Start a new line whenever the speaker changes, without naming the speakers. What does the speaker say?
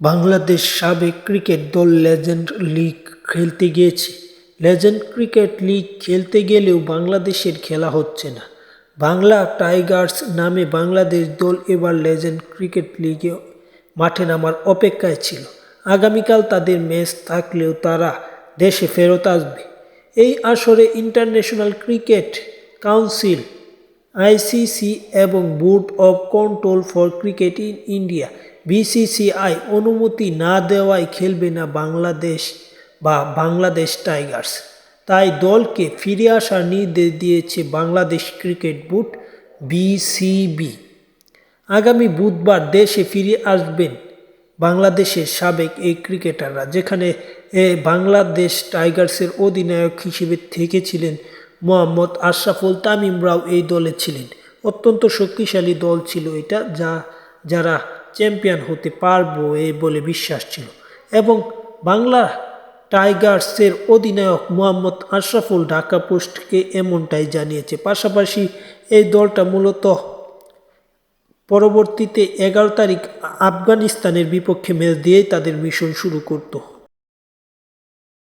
বাংলাদেশ সাবেক ক্রিকেট দল legend league খেলতে গিয়েছে। লেজেন্ড ক্রিকেট লিগ খেলতে গেলেও বাংলাদেশের খেলা হচ্ছে না। বাংলা টাইগার্স নামে বাংলাদেশ দল এবার লেজেন্ড ক্রিকেট লিগে মাঠে নামার অপেক্ষায় ছিল। আগামীকাল তাদের ম্যাচ থাকলেও তারা দেশে ফেরত আসবে। এই আসরে ইন্টারন্যাশনাল ক্রিকেট কাউন্সিল আইসিসি এবং Board of Control for Cricket in India BCCI অনুমতি না দেওয়ায় খেলবে না বাংলাদেশ বা বাংলাদেশ টাইগার্স। তাই দলকে ফিরে আসার নির্দেশ দিয়েছে বাংলাদেশ ক্রিকেট বোর্ড বিসিবি আগামী বুধবার দেশে ফিরে আসবেন বাংলাদেশের সাবেক এই ক্রিকেটাররা, যেখানে বাংলাদেশ টাইগার্সের অধিনায়ক হিসেবে থেকেছিলেন মোহাম্মদ আশরাফুল তামিমরাও এই দলে ছিলেন। অত্যন্ত শক্তিশালী দল ছিল এটা, যা, যারা চ্যাম্পিয়ন হতে পারব এ বলে বিশ্বাস ছিল। এবং বাংলা টাইগার্সের অধিনায়ক মোহাম্মদ আশরাফুল ঢাকা পোস্টকে এমনটাই জানিয়েছে। পাশাপাশি এই দলটা মূলত পরবর্তীতে এগারো তারিখ আফগানিস্তানের বিপক্ষে ম্যাচ দিয়েই তাদের মিশন শুরু করতো।